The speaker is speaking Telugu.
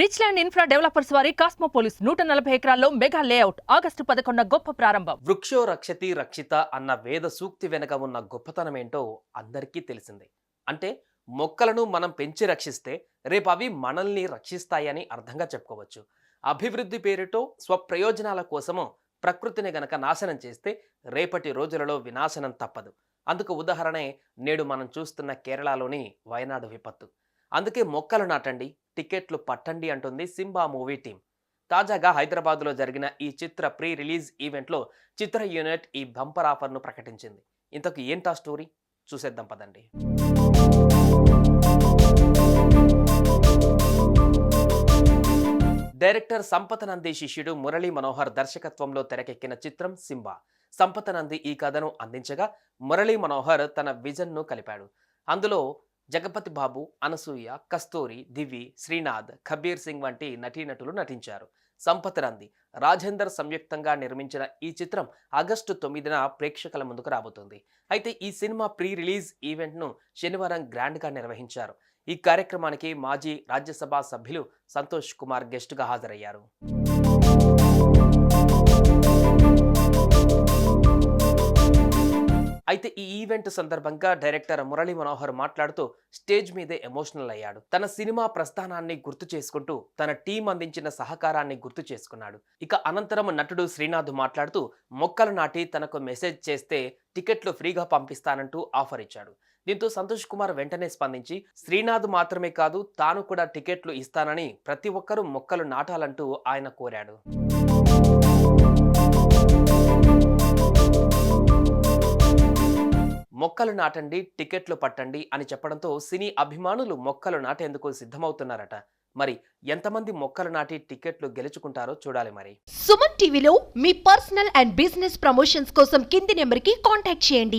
రిచ్ ల్యాండ్ ఇన్ఫ్రా డెవలపర్స్ వారి కాస్మోపోలిస్ నూట నలభై ఎకరాల్లో మెగా లేఅవుట్ ఆగస్టు పదకొండు గొప్ప ప్రారంభం. వృక్షో రక్షతి రక్షిత అన్న వేద సూక్తి వెనుక ఉన్న గొప్పతనం ఏంటో అందరికీ తెలిసిందే. అంటే మొక్కలను మనం పెంచి రక్షిస్తే రేపు అవి మనల్ని రక్షిస్తాయని అర్థంగా చెప్పుకోవచ్చు. అభివృద్ధి పేరుతో స్వప్రయోజనాల కోసము ప్రకృతిని గనక నాశనం చేస్తే రేపటి రోజులలో వినాశనం తప్పదు. అందుకు ఉదాహరణే నేడు మనం చూస్తున్న కేరళలోని వయనాడు విపత్తు. అందుకే మొక్కలు నాటండి టికెట్లు పట్టండి అంటుంది సింబా మూవీ టీం. తాజాగా హైదరాబాద్లో జరిగిన ఈ చిత్ర ప్రీ రిలీజ్ ఈవెంట్లో చిత్ర యూనిట్ ఈ బంపర్ ఆఫర్ను ప్రకటించింది. ఇంతకు ఏంటా స్టోరీ? చూసేద్దాం పదండి. డైరెక్టర్ సంపత నంది శిష్యుడు మురళీ మనోహర్ దర్శకత్వంలో తెరకెక్కిన చిత్రం సింబా. సంపత నంది ఈ కథను అందించగా మురళీ మనోహర్ తన విజన్ను కలిపాడు. అందులో జగపతి బాబు అనసూయ కస్తూరి దివి శ్రీనాథ్ కబీర్ సింగ్ వంటి నటీనటులు నటించారు. సంపత్ నంది రాజేందర్ సంయుక్తంగా నిర్మించిన ఈ చిత్రం ఆగస్టు తొమ్మిదిన ప్రేక్షకుల ముందుకు రాబోతుంది. అయితే ఈ సినిమా ప్రీ రిలీజ్ ఈవెంట్ను శనివారం గ్రాండ్గా నిర్వహించారు. ఈ కార్యక్రమానికి మాజీ రాజ్యసభ సభ్యులు సంతోష్ కుమార్ గెస్ట్గా హాజరయ్యారు. అయితే ఈ ఈవెంట్ సందర్భంగా డైరెక్టర్ మురళీ మనోహర్ మాట్లాడుతూ స్టేజ్ మీదే ఎమోషనల్ అయ్యాడు. తన సినిమా ప్రస్థానాన్ని గుర్తు చేసుకుంటూ తన టీం అందించిన సహకారాన్ని గుర్తు చేసుకున్నాడు. ఇక అనంతరం నటుడు శ్రీనాథ్ మాట్లాడుతూ మొక్కలు నాటి తనకు మెసేజ్ చేస్తే టికెట్లు ఫ్రీగా పంపిస్తానంటూ ఆఫర్ ఇచ్చాడు. దీంతో సంతోష్ కుమార్ వెంటనే స్పందించి శ్రీనాథ్ మాత్రమే కాదు తాను కూడా టికెట్లు ఇస్తానని ప్రతి ఒక్కరూ మొక్కలు నాటాలంటూ ఆయన కోరాడు. మొక్కలు నాటండి టికెట్లు పట్టండి అని చెప్పడంతో సినీ అభిమానులు మొక్కలు నాటేందుకు సిద్ధమవుతున్నారట. మరి ఎంతమంది మొక్కలు నాటి టికెట్లు గెలుచుకుంటారో చూడాలి మరి. సుమన్ టీవీలో మీ పర్సనల్ అండ్ బిజినెస్ ప్రమోషన్స్ కోసం కింది నెంబర్కి కాంటాక్ట్ చేయండి.